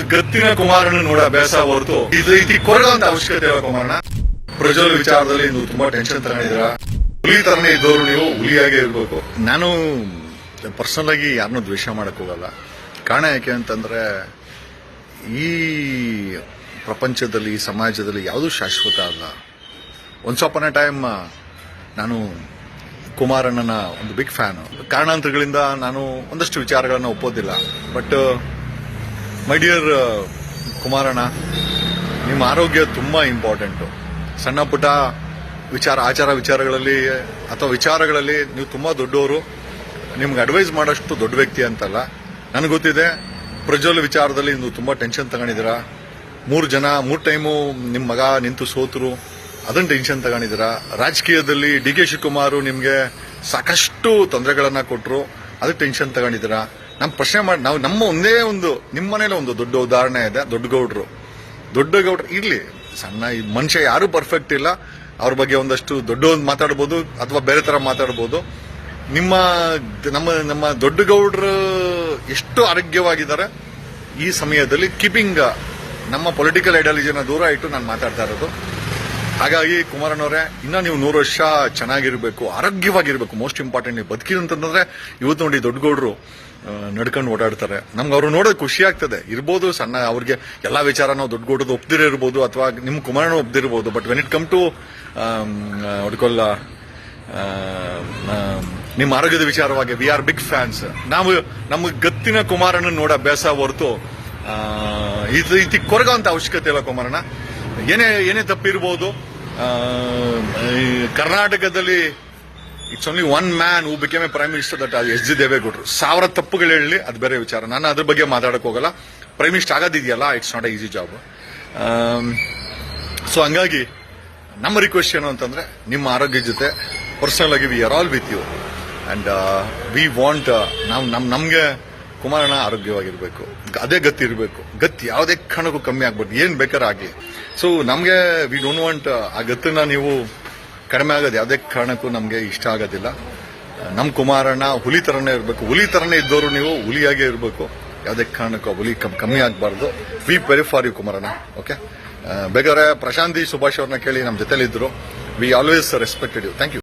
ಗತ್ತಿನ ಕುಮಾರನ ನೋಡ ಅಭ್ಯಾಸ ಹೊರತು. ಇದು ರೀತಿ ಕೊರಗಂತ ಅವಶ್ಯಕತೆ ಇಲ್ಲ ಕುಮಾರಣ್ಣ ಪ್ರಜ್ವಲ್ ವಿಚಾರದಲ್ಲಿ ನೀವು ತುಂಬಾ ಟೆನ್ಷನ್ ತಗೊಂಡಿದ್ದೀರಾ ಹುಲಿ ತರನೇ ಇದ್ದವರು ನೀವು ಹುಲಿಯಾಗೇ ಇರಬೇಕು. ನಾನು ಪರ್ಸನಲ್ ಆಗಿ ಯಾರನ್ನೂ ದ್ವೇಷ ಮಾಡಕ್ ಹೋಗಲ್ಲ. ಕಾರಣ ಯಾಕೆ ಅಂತಂದ್ರೆ, ಈ ಪ್ರಪಂಚದಲ್ಲಿ ಸಮಾಜದಲ್ಲಿ ಯಾವುದೂ ಶಾಶ್ವತ ಅಲ್ಲ. ಅಪಾನ್ ಅ ಟೈಮ್ ನಾನು ಕುಮಾರಣ್ಣನ ಒಂದು ಬಿಗ್ ಫ್ಯಾನ್ ಕಾರಣಾಂತರಗಳಿಂದ ನಾನು ಒಂದಷ್ಟು ವಿಚಾರಗಳನ್ನು ಒಪ್ಪೋದಿಲ್ಲ. ಬಟ್ ಮೈ ಡಿಯರ್ ಕುಮಾರಣ್ಣ, ನಿಮ್ಮ ಆರೋಗ್ಯ ತುಂಬಾ ಇಂಪಾರ್ಟೆಂಟು ಸಣ್ಣ ಪುಟ್ಟ ವಿಚಾರ, ಆಚಾರ ವಿಚಾರಗಳಲ್ಲಿ, ಅಥವಾ ವಿಚಾರಗಳಲ್ಲಿ ನೀವು ತುಂಬಾ ದೊಡ್ಡವರು. ನಿಮ್ಗೆ ಅಡ್ವೈಸ್ ಮಾಡೋಷ್ಟು ದೊಡ್ಡ ವ್ಯಕ್ತಿ ಅಂತಲ್ಲ. ನನಗೆ ಗೊತ್ತಿದೆ, ಪ್ರಜ್ವಲ್ ವಿಚಾರದಲ್ಲಿ ನೀವು ತುಂಬಾ ಟೆನ್ಷನ್ ತಗೊಂಡಿದ್ದೀರಾ. ಮೂರು ಜನ, ಮೂರು ಟೈಮು ನಿಮ್ಮ ಮಗ ನಿಂತು ಸೋತರು. ಅದನ್ನು ಟೆನ್ಷನ್ ತಗೊಂಡಿದ್ದೀರಾ. ರಾಜಕೀಯದಲ್ಲಿ ಡಿ ಕೆ ಶಿವಕುಮಾರ್ ನಿಮಗೆ ಸಾಕಷ್ಟು ತೊಂದರೆಗಳನ್ನು ಕೊಟ್ಟರು ಅದಕ್ಕೆ ಟೆನ್ಷನ್ ತಗೊಂಡಿದ್ದೀರಾ. ನಮ್ಮ ಪ್ರಶ್ನೆ ಮಾಡಿ, ನಾವು ನಮ್ಮ ಒಂದೇ ಒಂದು ನಿಮ್ಮ ಮನೇಲಿ ಒಂದು ದೊಡ್ಡ ಉದಾಹರಣೆ ಇದೆ, ದೊಡ್ಡ ಗೌಡ್ರು. ದೊಡ್ಡ ಗೌಡ್ರು, ಇರ್ಲಿ, ಸಣ್ಣ ಮನುಷ್ಯ ಯಾರು ಪರ್ಫೆಕ್ಟ್ ಇಲ್ಲ. ಅವ್ರ ಬಗ್ಗೆ ಒಂದಷ್ಟು ದೊಡ್ಡ ಒಂದು ಮಾತಾಡ್ಬೋದು, ಅಥವಾ ಬೇರೆ ತರ ಮಾತಾಡ್ಬೋದು. ನಿಮ್ಮ, ನಮ್ಮ ನಮ್ಮ ದೊಡ್ಡ ಗೌಡ್ರು ಎಷ್ಟು ಆರೋಗ್ಯವಾಗಿದ್ದಾರೆ, ಈ ಸಮಯದಲ್ಲಿ ಕೀಪಿಂಗ್ ನಮ್ಮ ಪೊಲಿಟಿಕಲ್ ಐಡಿಯಾಲಜಿನ ದೂರ ಇಟ್ಟು ನಾನು ಮಾತಾಡ್ತಾ ಇರೋದು. ಹಾಗಾಗಿ ಕುಮಾರಣ್ಣವರೇ ಇನ್ನ ನೀವು ನೂರು ವರ್ಷ ಚೆನ್ನಾಗಿರ್ಬೇಕು, ಆರೋಗ್ಯವಾಗಿರ್ಬೇಕು ಮೋಸ್ಟ್ ಇಂಪಾರ್ಟೆಂಟ್ ನೀವು ಬದುಕಿದಂತಂದ್ರೆ ಇವತ್ತು ನೋಡಿ ದೊಡ್ಡ ಗೌಡ್ರು ನಡ್ಕೊಂಡು ಓಡಾಡ್ತಾರೆ. ನಮ್ಗೆ ಅವ್ರು ನೋಡೋದು ಖುಷಿ ಆಗ್ತದೆ. ಇರ್ಬೋದು ಸಣ್ಣ, ಅವ್ರಿಗೆ ಎಲ್ಲಾ ವಿಚಾರ ನಾವು ದೊಡ್ಡ ಇರ್ಬೋದು ಅಥವಾ ನಿಮ್ಮ Kumaranna ಒಪ್ದಿರ್ಬೋದು but when it come to ಹೊಡ್ಕೊಲ್ಲ ನಿಮ್ಮ ಆರೋಗ್ಯದ ವಿಚಾರವಾಗಿ ವಿ ಆರ್ ಬಿಗ್ ಫ್ಯಾನ್ಸ್ ನಾವು, ನಮ್ಮ ಗತ್ತಿನ ಕುಮಾರನ ನೋಡ ಅಭ್ಯಾಸ ಹೊರತು ಈ ರೀತಿ ಕೊರಗ ಅಂತ ಅವಶ್ಯಕತೆ ಇಲ್ಲ ಕುಮಾರಣ್ಣ. ಏನೇ ಏನೇ ತಪ್ಪಿರ್ಬೋದು ಕರ್ನಾಟಕದಲ್ಲಿ it's only one man who became a prime minister that is G ದೇವೇಗೌಡರು ಸಾವಿರ ತಪ್ಪುಗಳು ಹೇಳಿ ಅದು ಬೇರೆ ವಿಚಾರ. ನಾನು ಅದ್ರ ಬಗ್ಗೆ ಮಾತಾಡಕ್ ಹೋಗಲ್ಲ. Prime minister ಆಗೋದಿದೆಯಲ್ಲ it's not a easy job so ಹಂಗಾಗಿ, ನಮ್ಮ ರಿಕ್ವೆಸ್ಟ್ ಏನು ಅಂತಂದ್ರೆ, ನಿಮ್ಮ ಆರೋಗ್ಯ ಜೊತೆ ಪರ್ಸನಲ್ ಆಗಿ we are all with you and we want ನಾವು, ನಮ್, ನಮ್ಗೆ ಕುಮಾರಣ್ಣ ಆರೋಗ್ಯವಾಗಿರ್ಬೇಕು. ಅದೇ ಗತಿ ಇರಬೇಕು. ಗತಿ ಯಾವುದೇ ಕಾರಣಕ್ಕೂ ಕಮ್ಮಿ ಆಗ್ಬಾರ್ದು. ಏನ್ ಬೇಕಾದ್ರೆ ಆಗ್ಲಿ. ಸೊ ನಮಗೆ ವಿ ಡೋಂಟ್ ವಾಂಟ್ ಆ, ಗತ್ತನ್ನ ನೀವು ಕಡಿಮೆ ಆಗೋದು. ಯಾವುದೇ ಕಾರಣಕ್ಕೂ ನಮಗೆ ಇಷ್ಟ ಆಗೋದಿಲ್ಲ. ನಮ್ಮ ಕುಮಾರಣ್ಣ ಹುಲಿ ಥರನೇ ಇರಬೇಕು. ಹುಲಿ ಥರನೇ ಇದ್ದವರು ನೀವು ಹುಲಿಯಾಗೇ ಇರಬೇಕು. ಯಾವುದೇ ಕಾರಣಕ್ಕೂ ಹುಲಿ ಕಮ್- ಕಮ್ಮಿ ಆಗಬಾರ್ದು. We very for you Kumaranna. Okay ಬೇಕಾದ್ರೆ ಪ್ರಶಾಂತಿ ಸುಭಾಷ್ ಅವ್ರನ್ನ ಕೇಳಿ ನಮ್ಮ ಜೊತೆಲಿದ್ದರು we always respected you thank you